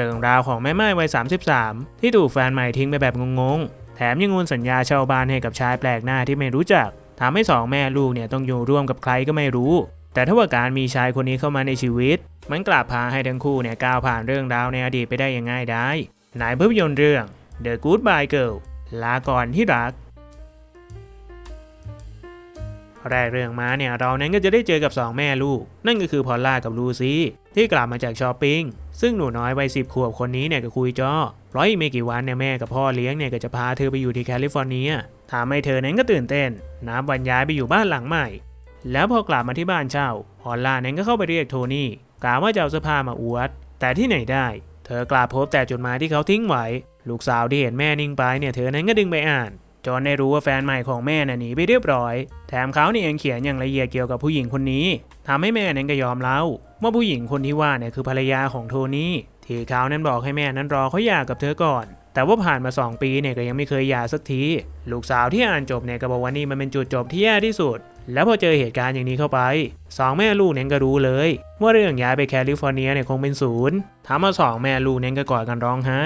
รื่องราวของแม่ไม้วัย 33 ที่ถูกแฟนใหม่ทิ้งไปแบบงงๆ แถมยังงุนสัญญาเช่าบ้านให้กับชายแปลกหน้าที่ไม่รู้จักทำให้สองแม่ลูกเนี่ยต้องอยู่ร่วมกับใครก็ไม่รู้ แต่ถ้าว่าการมีชายคนนี้เข้ามาในชีวิต มันกลับพาให้ทั้งคู่เนี่ยก้าวผ่านเรื่องราวในอดีตไปได้อย่างง่ายได้ในภาพยนตร์เรื่อง The Goodbye Girl ลาก่อนที่รัก แรกเรื่องมาเนี่ยเรานั้นก็จะได้เจอกับ 2 แม่ลูก นั่นก็คือพอลล่ากับลูซี่ที่กลับมาจากช้อปปิ้งซึ่งหนูน้อยวัยสิบขวบคนนี้เนี่ยก็คุยจ้อเพราะอีกไม่กี่วันเนี่ยแม่กับพ่อเลี้ยงเนี่ยก็จะพาเธอไปอยู่ที่แคลิฟอร์เนียทำให้เธอนั้นก็ตื่นเต้นนับวันย้ายไปอยู่บ้านหลังใหม่ แล้วพอกลับมาที่บ้านเช่าพอลล่านั้นก็เข้าไปเรียกโทนี่กล่าวว่าจะเอาเสื้อผ้ามาอวด แต่ที่ไหนได้ เธอกลับพบแต่จดหมายที่เขาทิ้งไว้ลูกสาวที่เห็นแม่นิ่งไปเนี่ยเธอนั้นก็ดึงไปอ่าน จนได้รู้ว่าแฟนใหม่ของแม่น่ะหนีไปเรียบร้อย แถมเขาเนี่ยยังเขียนอย่างละเอียดเกี่ยวกับผู้หญิงคนนี้ทำให้แม่นั้นก็ยอมเล่าว่าผู้หญิงคนที่ว่าเนี่ยคือภรรยาของโทนี่ที่เขานั้นบอกให้แม่นั้นรอเขาหย่ากับเธอก่อน แต่ว่าผ่านมา 2 ปีเนี่ยก็ยังไม่เคยหย่าสักที ลูกสาวที่อ่านจบเนี่ยก็บอกว่านี่มันเป็นจุดจบที่แย่ที่สุด แล้วพอเจอเหตุการณ์อย่างนี้เข้าไปสองแม่ลูกเนี่ยก็รู้เลย ว่าเรื่องย้ายไปแคลิฟอร์เนียเนี่ยคงเป็นศูนย์ทำมาสองแม่ลูกเนี่ยก็กอดกันร้องไห้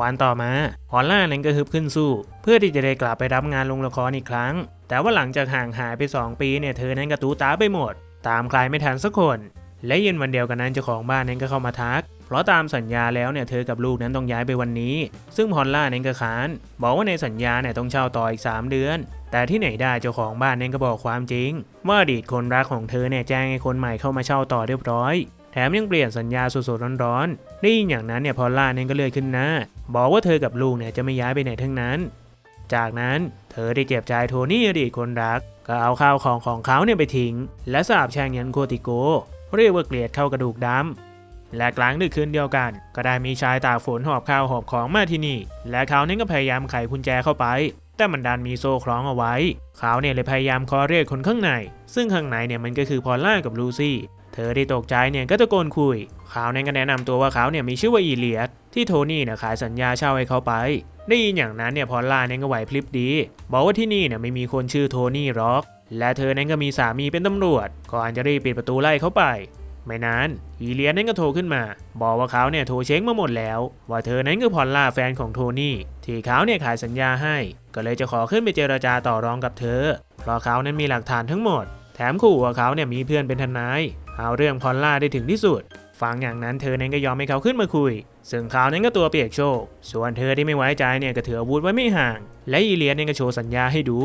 วันต่อมาพอลล่านั้นก็ฮึบขึ้นสู้ เพื่อที่จะได้กลับไปรับงานลงละครอีกครั้ง แต่ว่าหลังจากห่างหายไป 2 ปีเนี่ยเธอนั้นกระตูตาไปหมด ตามใครไม่ทันสักคน และเย็นวันเดียวกันนั้นเจ้าของบ้านนั้นก็เข้ามาทัก เพราะตามสัญญาแล้วเนี่ยเธอกับลูกนั้นต้องย้ายไปวันนี้ ซึ่งพอลล่านั้นก็ค้าน บอกว่าในสัญญาเนี่ยต้องเช่าต่ออีก 3 เดือน แต่ที่ไหนได้เจ้าของบ้านนั้นก็บอกความจริง ว่าอดีตคนรักของเธอเนี่ยแจ้งให้คนใหม่เข้ามาเช่าต่อเรียบร้อยแถมยังเปลี่ยนสัญญาสดๆร้อนๆได้ยินอย่างนั้นเนี่ยพอลล่าเนี่ยก็เลื่อยขึ้นหน้า บอกว่าเธอกับลูกเนี่ยจะไม่ย้ายไปไหนทั้งนั้น จากนั้นเธอได้เจ็บใจโทนี่อดีตคนรัก ก็เอาข้าวของของเขาเนี่ยไปทิ้ง และสาบแช่งยันโคติโก เรียกว่าเกลียดเข้ากระดูกดำและกลางดึกคืนเดียวกัน ก็ได้มีชายตากฝนหอบข้าวหอบของมาที่นี่ และเขาเนี่ยก็พยายามไขกุญแจเข้าไป แต่มันดันมีโซ่คล้องเอาไว้ เขาเนี่ยเลยพยายามคอเรียกคนข้างใน ซึ่งข้างในเนี่ยมันก็คือพอลล่ากับลูซี่เธอได้ตกใจเนี่ยก็ตะโกนคุย เขาเนี่ยก็แนะนำตัวว่าเขาเนี่ยมีชื่อว่าอีเลียส ที่โทนี่เนี่ยขายสัญญาเช่าให้เขาไป ได้ยินอย่างนั้นเนี่ยพอลล่าเนี่ยก็ไหวพลิบดี บอกว่าที่นี่เนี่ยไม่มีคนชื่อโทนี่หรอก และเธอนั้นก็มีสามีเป็นตำรวจ ก่อนจะรีบปิดประตูไล่เขาไป ไม่นานอีเลียนนั้นก็โทรขึ้นมา บอกว่าเขาเนี่ยโทรเช็คมาหมดแล้ว ว่าเธอนั้นคือพอลล่าแฟนของโทนี่ที่เขาเนี่ยขายสัญญาให้ ก็เลยจะขอขึ้นไปเจรจาต่อรองกับเธอ เพราะเขานั้นมีหลักฐานทั้งหมด แถมขู่ว่าเขาเนี่ยมีเพื่อนเป็นทนายเอาเรื่องพอลล่าได้ถึงที่สุด ฟังอย่างนั้นเธอนั้นก็ยอมให้เขาขึ้นมาคุย ซึ่งเขานั้นก็ตัวเปียกโชก ส่วนเธอที่ไม่ไว้ใจเนี่ยก็ถืออาวุธไว้ไม่ห่าง และอีเลียนเนี่ยก็โชว์สัญญาให้ดู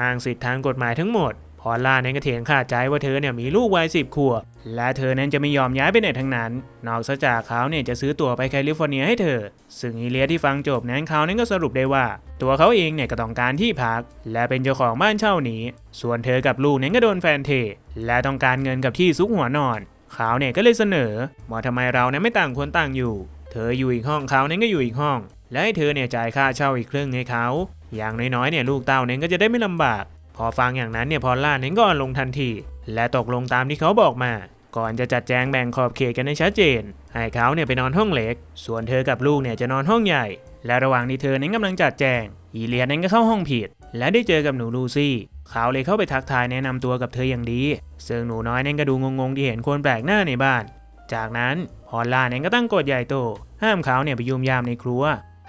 อ้างสิทธิทางกฎหมายทั้งหมด พอล่านั้นก็เถียงขาดใจว่าเธอเนี่ยมีลูกวัยสิบขวบ และเธอนั้นจะไม่ยอมย้ายไปไหนทั้งนั้น นอกจากเขาเนี่ยจะซื้อตั๋วไปแคลิฟอร์เนียให้เธอ ซึ่งอีเลียที่ฟังจบนั้นเขานั้นก็สรุปได้ว่า ตัวเขาเองเนี่ยก็ต้องการที่พัก และเป็นเจ้าของบ้านเช่านี้ ส่วนเธอกับลูกนั้นก็โดนแฟนเทและต้องการเงินกับที่ซุกหัวนอน ขาเนี่ยก็เลยเสนอว่าทำไมเราเนี่ยไม่ต่างคนต่างอยู่ เธออยู่อีกห้องเขาเนี่ยก็อยู่อีกห้อง และให้เธอเนี่ยจ่ายค่าเช่าอีกครึ่งให้เขา อย่างน้อยๆเนี่ยลูกเต้าเนี่ยก็จะได้ไม่ลำบาก พอฟังอย่างนั้นเนี่ยพอลล่าเนี่ยก็อ่อนลงทันที และตกลงตามที่เขาบอกมา ก่อนจะจัดแจงแบ่งขอบเขตกันให้ชัดเจน ให้เขาเนี่ยไปนอนห้องเล็ก ส่วนเธอกับลูกเนี่ยจะนอนห้องใหญ่ และระหว่างที่เธอเนั้นกำลังจัดแจง อีเลียนนั้นก็เข้าห้องผิด และได้เจอกับหนูลูซี่ เขาเลยเข้าไปทักทายแนะนำตัวกับเธออย่างดี ซึ่งหนูน้อยนั้นก็ดูงงๆที่เห็นคนแปลกหน้าในบ้าน จากนั้นพอลล่าเนี่ยก็ตั้งกฎใหญ่โต ห้ามเขาเนี่ยไปยุ่มยามในครัว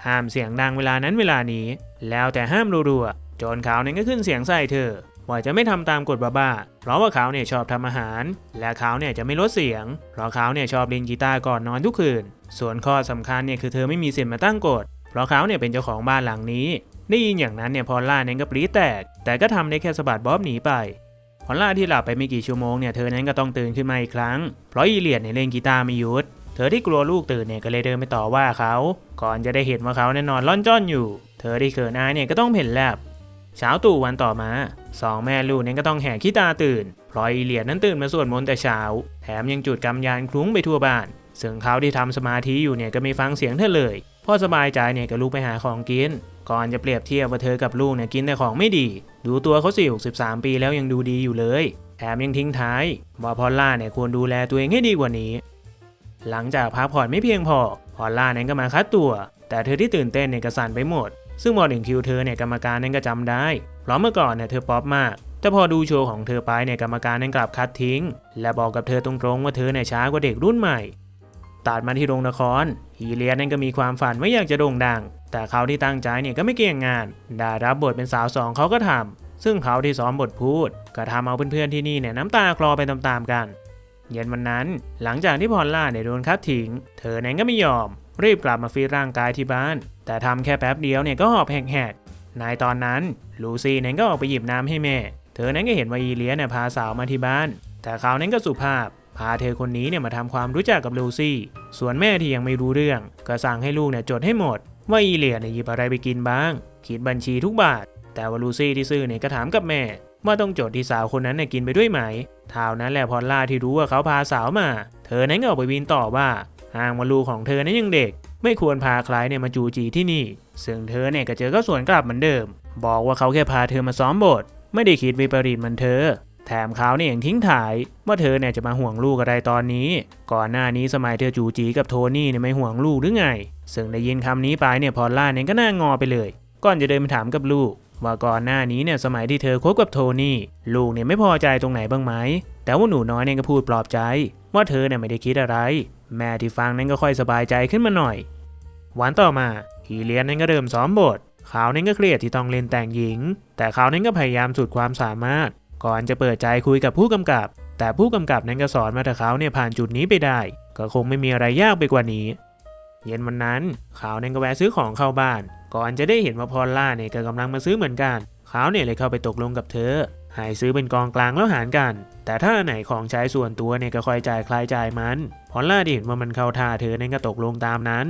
ห้ามเสียงดังเวลานั้นเวลานี้ แล้วแต่ห้ามรัวๆจนเขาเนี่ยก็ขึ้นเสียงใส่เธอว่าจะไม่ทำตามกฎบ้าๆเพราะว่าเขาเนี่ยชอบทำอาหาร และเขาเนี่ยจะไม่ลดเสียง เพราะเขาเนี่ยชอบเล่นกีตาร์ก่อนนอนทุกคืน ส่วนข้อสำคัญเนี่ยคือเธอไม่มีสิทธิ์มาตั้งกฎ เพราะเขาเนี่ยเป็นเจ้าของบ้านหลังนี้ ได้ยินอย่างนั้นเนี่ยพอลล่าเนี่ยก็ปรีแตก แต่ก็ทำได้แค่สะบัดบ๊อบหนีไปพอลล่าที่หลับไปไม่กี่ชั่วโมงเนี่ยเธอนั้นก็ต้องตื่นขึ้นมาอีกครั้ง เพราะอีเลียดเนี่ยเล่นกีตาร์ไม่หยุด เธอที่กลัวลูกตื่นเนี่ยก็เลยเดินไปต่อว่าเขา ก่อนจะได้เห็นว่าเขาเนี่ยนอนล่อนจ้อนอยู่ เธอที่เขินอายเนี่ยก็ต้องเพ่นแลบเช้าตู่วันต่อมาสองแม่ลูกเนี่ยก็ต้องแห่ขี้ตาตื่นเพราะอีเลียดนั้นตื่นมาสวดมนต์แต่เช้า แถมยังจุดกำยานคลุ้งไปทั่วบ้านซึ่งเขาที่ทำสมาธิอยู่เนี่ยก็ไม่ฟังเสียงเธอเลยพอสบายใจเนี่ยก็ลุกไปหาของกิน ก่อนจะเปรียบเทียบว่าเธอกับลูกเนี่ยกินแต่ของไม่ดี ดูตัวเขาสี่หกสิบสามปีแล้วยังดูดีอยู่เลย แถมยังทิ้งท้าย ว่าพอลล่าเนี่ยควรดูแลตัวเองให้ดีกว่านี้ หลังจากพักผ่อนไม่เพียงพอ พอลล่านั้นก็มาคัดตัว แต่เธอที่ตื่นเต้นเนี่ยก็สั่นไปหมด ซึ่งพอถึงคิวเธอเนี่ยกรรมการนั้นก็จำได้ เพราะเมื่อก่อนเนี่ยเธอป๊อปมากแต่พอดูโชว์ของเธอไปเนี่ยกรรมการนั้นกลับคัดทิ้ง และบอกกับเธอตรงๆว่าเธอเนี่ยช้ากว่าเด็กรุ่นใหม่ ตัดมาที่โรงละครฮีเลียสนั่นก็มีความฝันว่าอยากจะโด่งดัง แต่เขาที่ตั้งใจเนี่ยก็ไม่เกี่ยงงานได้รับบทเป็นสาวสองเขาก็ทำซึ่งเขาที่ซ้อมบทพูด ก็ทำเอาเพื่อนๆที่นี่เนี่ยน้ำตาคลอไปตามๆกัน เย็นวันนั้นหลังจากที่พอลล่าเนี่ยโดนคัดทิ้งเธอนั้นก็ไม่ยอม รีบกลับมาฟีร่างกายที่บ้าน แต่ทำแค่แป๊บเดียวเนี่ยก็หอบแหกๆในตอนนั้นลูซี่นั้นก็ออกไปหยิบน้ำให้แม่ เธอนั้นก็เห็นว่าอีเลียเนี่ยพาสาวมาที่บ้าน แต่เขานั้นก็สุภาพพาเธอคนนี้เนี่ยมาทำความรู้จักกับลูซี่ ส่วนแม่ที่ยังไม่รู้เรื่อง ก็สั่งให้ลูกเนี่ยจดให้หมด ว่าอีเลียเนี่ยหยิบอะไรไปกินบ้าง คิดบัญชีทุกบาท แต่ว่าลูซี่ที่ซื่อเนี่ยก็ถามกับแม่ ว่าต้องจดที่สาวคนนั้นเนี่ยกินไปด้วยไหมเท่านั้นแหละพอลล่าที่รู้ว่าเขาพาสาวมา เธอนั้นก็ออกไปวินต่อว่าอ้างว่าลูกของเธอนั้นยังเด็ก ไม่ควรพาใครเนี่ยมาจูจีที่นี่ ซึ่งเธอเนี่ยก็เจอก็สวนกลับเหมือนเดิม บอกว่าเขาแค่พาเธอมาซ้อมบท ไม่ได้คิดวิปริตเหมันเธอ แถมเขาเนี่ยยังทิ้งถ่ายว่าเธอเนี่ยจะมาห่วงลูกอะไรตอนนี้ ก่อนหน้านี้สมัยเธอจูจีกับโทนี่เนี่ยไม่ห่วงลูกหรือไง ซึ่งได้ยินคำนี้ไปเนี่ยพอลล่าเนี่ยก็หน้างอไปเลย ก่อนจะเดินไปถามกับลูก ว่าก่อนหน้านี้เนี่ยสมัยที่เธอคบกับโทนี่ลูกเนี่ยไม่พอใจตรงไหนบ้างไหมแต่ว่าหนูน้อยเนี่ยก็พูดปลอบใจ ว่าเธอเนี่ยไม่ได้คิดอะไร แม่ที่ฟังนั้นก็ค่อยสบายใจขึ้นมาหน่อย วันต่อมาฮีเลียนนั้นก็เริ่มซ้อมบทเขานั้นก็เครียดที่ต้องเล่นแต่งหญิง แต่เขานั้นก็พยายามสุดความสามารถ ก่อนจะเปิดใจคุยกับผู้กำกับ แต่ผู้กำกับนั้นก็สอนมาถ้าเขาเนี่ยผ่านจุดนี้ไปได้ ก็คงไม่มีอะไรยากไปกว่านี้ เย็นวันนั้นเขาเนี่ยก็แวะซื้อของเข้าบ้าน ก่อนจะได้เห็นว่าพอลล่าเนี่ยก็กำลังมาซื้อเหมือนกันเขาเนี่ยเลยเข้าไปตกลงกับเธอให้ซื้อเป็นกองกลางแล้วหารกัน แต่ถ้าไหนของใช้ส่วนตัวเนี่ยก็คอยจ่ายคลายจ่ายมัน พอลล่าที่เห็นว่ามันเข้าท่าเธอเนี่ยก็ตกลงตามนั้น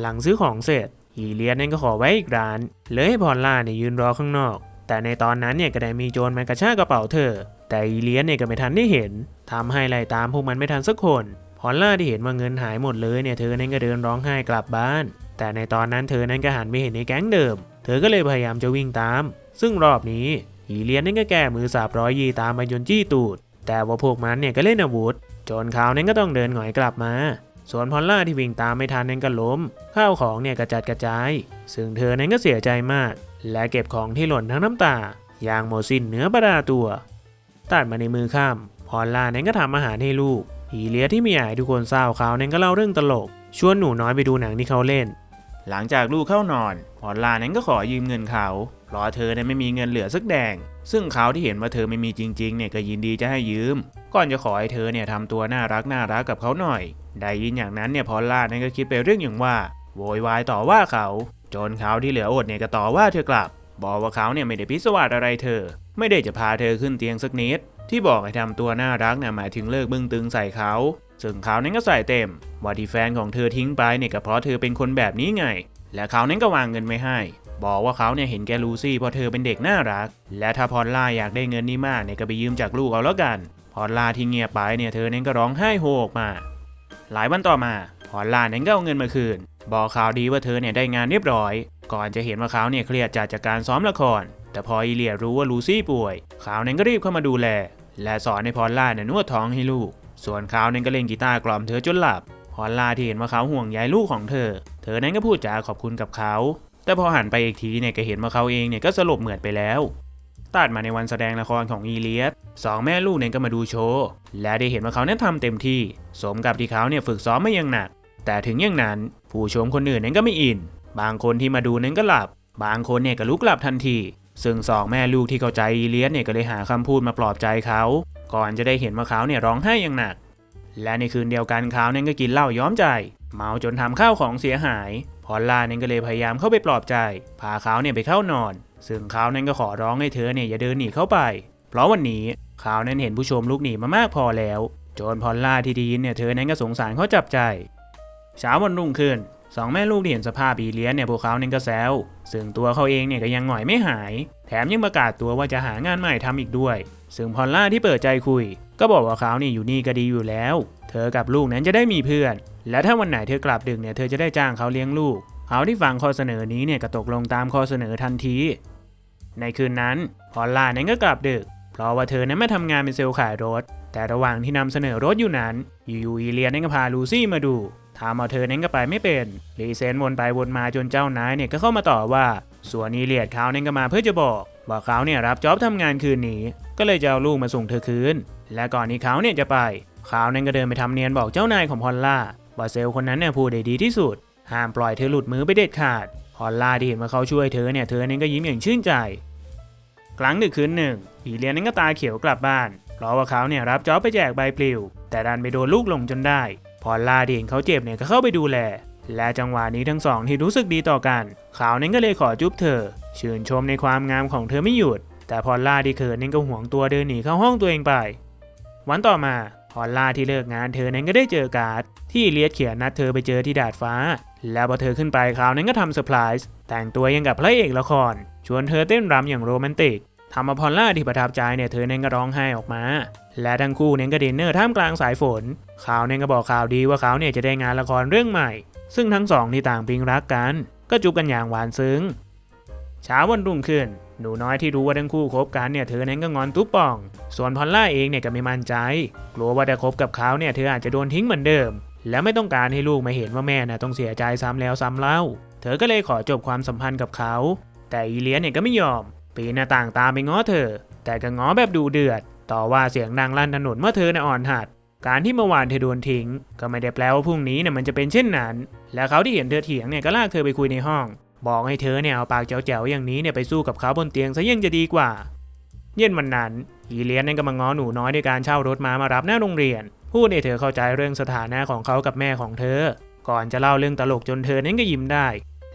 หลังซื้อของเสร็จฮีเลียนนั่นก็ขอไว้อีกร้าน เลยให้พอลล่าเนี่ยยืนรอข้างนอก แต่ในตอนนั้นเนี่ยก็ได้มีโจรมากระชากกระเป๋าเธอ แต่ฮีเลียนเนี่ยก็ไม่ทันได้เห็นทำให้ไล่ตามพวกมันไม่ทันสักคนพอลล่าที่เห็นว่าเงินหายหมดเลยเนี่ยเธอนั้นก็เดินร้องไห้กลับบ้าน แต่ในตอนนั้นเธอนั้นก็หันไปเห็นในแก๊งเดิม เธอก็เลยพยายามจะวิ่งตาม ซึ่งรอบนี้ฮีเลียนนั่นก็แก้มือสาบร้อยยีตามมาจนจี้ตูด แต่ว่าพวกมันเนี่ยก็เล่นอาวุธจนเขานั้นก็ต้องเดินหงอยกลับมา ส่วนพอลล่าที่วิ่งตามไม่ทันนั้นก็ล้ม ข้าวของเนี่ยกระจัดกระจาย ซึ่งเธอนั้นก็เสียใจมาก และเก็บของที่หล่นทั้งน้ำตา อย่างหมดสิ้นเนื้อประดาตัว ตัดมาในมือข้ามพอลล่านั้นก็ทำอาหารให้ลูกฮีเลียที่ม่อากให้ทุกคนเศร้าเขานั้นก็เล่าเรื่องตลก ชวนหนูน้อยไปดูหนังที่เขาเล่น หลังจากลูกเข้านอนพอลล่านั้นก็ขอยืมเงินเขาเพราะเธอเนั้นไม่มีเงินเหลือสักแดง ซึ่งเขาที่เห็นว่าเธอไม่มีจริงๆเนี่ยก็ยินดีจะให้ยืม ก่อนจะขอให้เธอเนี่ยทำตัวน่ารักน่ารักกับเขาหน่อย ได้ยินอย่างนั้นเนี่ยพอลล่านั้นก็คิดไปเรื่องอย่างว่า โวยวายต่อว่าเขา จนเขาที่เหลืออดเนี่ยก็ต่อว่าเธอกลับ บอกว่าเขาเนี่ยไม่ได้พิศวาสอะไรเธอ ไม่ได้จะพาเธอขึ้นเตียงสักนิด ที่บอกให้ทำตัวน่ารักเนี่ยหมายถึงเลิกบึ้งตึงใส่เขาซึ่งเขานั้นก็ใส่เต็ม ว่าที่แฟนของเธอทิ้งไปเนี่ยก็เพราะเธอเป็นคนแบบนี้ไง และเขานั้นก็วางเงินไม่ให้ บอกว่าเขาเนี่ยเห็นแกลูซี่เพราะเธอเป็นเด็กน่ารัก และถ้าพอลล่าอยากได้เงินนี้มากเนี่ยก็ไปยืมจากลูกเอาแล้วกันพอลล่าที่เงียบไปเนี่ยเธอนั้นก็ร้องไห้โฮออกมา หลายวันต่อมาพอลล่านั้นก็เอาเงินมาคืน บอกข่าวดีว่าเธอเนี่ยได้งานเรียบร้อย ก่อนจะเห็นว่าเขาเนี่ยเครียดจากจากการซ้อมละคร แต่พออีเลียรู้ว่าลูซี่ป่วยเขานั้นก็รีบเข้ามาดูแล และสอนให้พอลล่าเนี่ยนวดท้องให้ลูก ส่วนเขานั้นก็เล่นกีตาร์กล่อมเธอจนหลับ พอลล่าที่เห็นว่าเขาห่วงใยลูกของเธอ เธอนั้นก็พูดจาขอบคุณกับเขา แต่พอหันไปอีกทีเนี่ยก็เห็นว่าเขาเองเนี่ยก็สลบเหมือดไปแล้วตัดมาในวันแสดงละครของอีเลียสสองแม่ลูกเนี่ยก็มาดูโชว์ และได้เห็นว่าเขาเนั้นทำเต็มที่ สมกับที่เขาเนี่ยฝึกซ้อมมาอย่างหนัก แต่ถึงอย่างนั้น ผู้ชมคนอื่นนั้นก็ไม่อิน บางคนที่มาดูนั้นก็หลับ บางคนเนี่ยก็ลุกหลับทันที ซึ่งสองแม่ลูกที่เข้าใจอีเลียสเนี่ยก็เลยหาคำพูดมาปลอบใจเขา ก่อนจะได้เห็นว่าเขาเนี่ยร้องไห้อย่างหนัก และในคืนเดียวกันเขาเนี่ยก็กินเหล้าย้อมใจ เมาจนทำข้าวของเสียหาย พอลล่าเนี่ยก็เลยพยายามเข้าไปปลอบใจ พาเขาเนี่ยไปเข้านอน ซึ่งเขานั้นก็ขอร้องให้เธอเนี่ยอย่าเดินหนีเข้าไป เพราะวันนี้เขานั้นเห็นผู้ชมลุกหนีมามากพอแล้วจนพอลล่าที่ไดีนเนี่ยเธอนั้นก็สงสารเขาจับใจ เช้าวันรุ่งขึ้นสองแม่ลูกที่เห็นสภาพอีเลียนเนี่ยพวกเขาเนี่ยก็แซวซึ่งตัวเขาเองเนี่ยก็ยังหงอยไม่หาย แถมยังประกาศตัวว่าจะหางานใหม่ทำอีกด้วย ซึ่งพอลล่าที่เปิดใจคุย ก็บอกว่าเขาเนี่ยอยู่นี่ก็ดีอยู่แล้ว เธอกับลูกนั้นจะได้มีเพื่อน และถ้าวันไหนเธอกลับดึกเนี่ยเธอจะได้จ้างเขาเลี้ยงลูก เขาที่ฟังข้อเสนอนี้เนี่ยก็ตกลงตามข้อเสนอทันที ในคืนนั้นพอลล่านั้นก็กลับดึก เพราะว่าเธอนั้นมาทำงานเป็นเซลล์ขายรถ แต่ระหว่างที่นำเสนอรถอยู่นั้น อยู่ๆอีเลียนนั้นก็พาลูซี่มาดู ถามเอาเธอเน้นก็ไปไม่เป็นรีเซนวนไปวนมาจนเจ้านายเนี่ยก็เข้ามาต่อว่า ส่วนอีเลียดเขาเน้นก็มาเพื่อจะบอกว่าเขาเนี่ยรับจ็อบทำงานคืนนี้ ก็เลยจะเอาลูกมาส่งเธอคืน และก่อนที่เขาเนี่ยจะไปเขาเน้นก็เดินไปทำเนียนบอกเจ้านายของพอลล่าว่าเซลล์คนนั้นเนี่ยพูดได้ดีที่สุด ห้ามปล่อยเธอหลุดมือไปเด็ดขาดพอลล่าที่เห็นว่าเขาช่วยเธอเนี่ยเธอเน้นก็ยิ้มอย่างชื่นใจ กลางดึกคืนหนึ่งอีเลียนนั้นก็ตาเขียวกลับบ้านเพราะว่าเขาเนี่ยรับจ็อบไปแจกใบปลิว แต่ดันไปโดนลูกหลงจนได้ พอลล่าที่เห็นเขาเจ็บเนี่ยก็เข้าไปดูแล และจังหวะนี้ทั้งสองที่รู้สึกดีต่อกันเขานั้นก็เลยขอจุ๊บเธอ ชื่นชมในความงามของเธอไม่หยุด แต่พอลล่าที่เขินนั้นก็หวงตัวเดินหนีเข้าห้องตัวเองไป วันต่อมาพอลล่าที่เลิกงานเธอนั้นก็ได้เจอการ์ดที่เลียดเขียนนัดเธอไปเจอที่ดาดฟ้า แล้วพอเธอขึ้นไปเขานั้นก็ทำเซอร์ไพรส์แต่งตัวยังกับพระเอกละคร ชวนเธอเต้นรำอย่างโรแมนติก ทำเอาพอลล่าที่ประทับใจเนี่ยเธอเนั้นก็ร้องไห้ออกมา และทั้งคู่เนั้นก็ดินเนอร์ท่ามกลางสายฝนเขาเนี่ยก็บอกข่าวดีว่าเขาเนี่ยจะได้งานละครเรื่องใหม่ ซึ่งทั้งสองที่ต่างพิงรักกัน ก็จูบกันอย่างหวานซึ้งเช้าวันรุ่งขึ้น หนูน้อยที่รู้ว่าทั้งคู่คบกันเนี่ยเธอนั้นก็งอนตุ๊บป่อง ส่วนพอลล่าเองเนี่ยก็ไม่มั่นใจ กลัวว่าถ้าคบกับเขาเนี่ยเธออาจจะโดนทิ้งเหมือนเดิม และไม่ต้องการให้ลูกมาเห็นว่าแม่น่ะต้องเสียใจซ้ำแล้วซ้ำเล่า เธอก็เลยขอจบความสัมพันธ์กับเขา แต่อีเลียนเนี่ยก็ไม่ยอม ปีนหน้าต่างตามไปง้อเธอ แต่ก็ง้อแบบดูเดือด ต่อว่าเสียงดังลั่นถนนเมื่อเธอน่อ่อนหัด การที่เมื่อวานเธอโดนทิ้ง ก็ไม่ได้แปลว่าพรุ่งนี้เนี่ยมันจะเป็นเช่นนั้น และเขาที่เห็นเธอเถียงเนี่ยก็ลากเธอไปคุยในห้อง บอกให้เธอเนี่ยเอาปากแจ๋วๆอย่างนี้เนี่ยไปสู้กับเขาบนเตียงซะยังจะดีกว่า เย็นวันนั้นอีเลียนนั่นก็มาง้อหนูน้อยด้วยการเช่ารถม้ามารับหน้าโรงเรียน พูดให้เธอเข้าใจเรื่องสถานะของเขากับแม่ของเธอ ก่อนจะเล่าเรื่องตลกจนเธอนั้นก็ยิ้มได้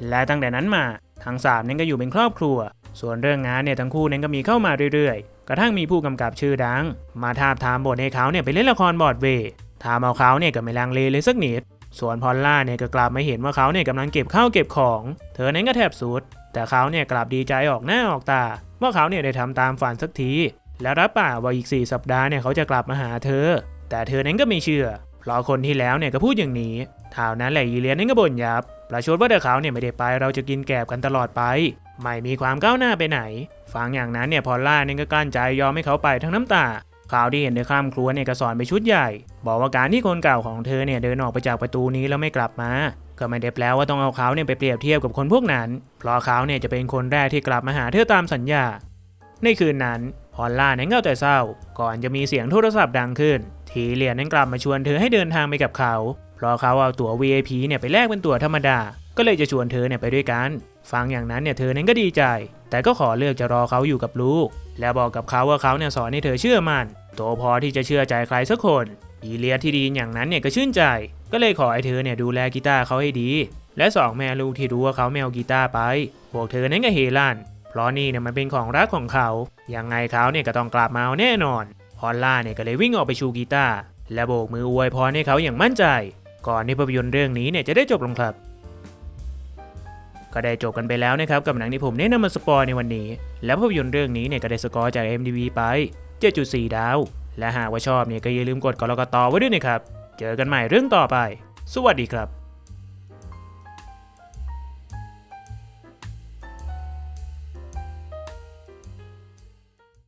และตั้งแต่นั้นมาทั้งสามนั้นก็อยู่เป็นครอบครัว ส่วนเรื่องงานเนี่ยทั้งคู่นั้นก็มีเข้ามาเรื่อยๆ กระทั่งมีผู้กำกับชื่อดัง มาทาบทามบทให้เขาเนี่ยไปเล่นละครบอดเวย์ทามเอาเขาเนี่ยก็ไม่ลังเลเลยสักนิด ส่วนพอลล่าเนี่ยก็กลับมาเห็นว่าเขาเนี่ยกำลังเก็บข้าวเก็บของ เธอนั้นก็แทบสุด แต่เขาเนี่ยกลับดีใจออกหน้าออกตา ว่าเขาเนี่ยได้ทำตามฝันสักที และรับปากว่าอีก 4 สัปดาห์เนี่ยเขาจะกลับมาหาเธอ แต่เธอนั้นก็ไม่เชื่อ เพราะคนที่แล้วเนี่ยก็พูดอย่างนี้ท่านั้นแหละอีเลียนนั้นก็บ่นยับ ประชดว่าถ้าเขาเนี่ยไม่ได้ไปเราจะกินแกบกันตลอดไป ไม่มีความก้าวหน้าไปไหน ฟังอย่างนั้นเนี่ยพอลล่าเนี่ยก็กลั้นใจยอมให้เขาไปทั้งน้ำตาข่าวที่เห็นในข้ามครัวเนี่ยก็สอนไปชุดใหญ่ บอกว่าการที่คนเก่าของเธอเนี่ยเดินออกไปจากประตูนี้แล้วไม่กลับมา ก็ไม่ได้แปลว่าต้องเอาเขาเนี่ยไปเปรียบเทียบกับคนพวกนั้น เพราะเขาเนี่ยจะเป็นคนแรกที่กลับมาหาเธอตามสัญญา ในคืนนั้นพอลล่าเนั้นก็เอาแต่เศร้า ก่อนจะมีเสียงโทรศัพท์ดังขึ้น ทีเลียนนั้นกลับมาชวนเธอให้เดินทางไปกับเขา เพราะเขาเอาตั๋ว VIP เนี่ยไปแลกเป็นตั๋วธรรมดา ก็เลยจะชวนเธอเนี่ยไปด้วยกัน ฟังอย่างนั้นเนี่ยเธอนั้นก็ดีใจ แต่ก็ขอเลือกจะรอเขาอยู่กับลูก และบอกกับเขาว่าเขาเนี่ยสอนให้เธอเชื่อมันโตพอที่จะเชื่อใจใครสักคนอีเลียที่ดีอย่างนั้นเนี่ยก็ชื่นใจ ก็เลยขอให้เธอเนี่ยดูแลกีตาร์เขาให้ดี และสองแม่ลูกที่รู้ว่าเขาไม่เอากีตาร์ไป พวกเธอนั้นก็เฮลั่นเพราะนี่เนี่ยมันเป็นของรักของเขายังไงเขาเนี่ยก็ต้องกลับมาเอาแน่นอนพอลล่าเนี่ยก็เลยวิ่งออกไปชูกีตาร์และโบกมืออวยพรให้เขาอย่างมั่นใจ ก่อนที่ภาพยนตร์เรื่องนี้เนี่ยจะได้จบลงครับ ก็ได้จบกันไปแล้วนะครับกับหนังที่ผมแนะนำมาสปอยในวันนี้ และภาพยนตร์เรื่องนี้เนี่ยก็ได้สกอร์จาก MDB ไป 7.4 ดาว และหากว่าชอบเนี่ยก็อย่าลืมกดกรกตไว้ด้วยนะครับ เจอกันใหม่เรื่องต่อไป สวัสดีครับ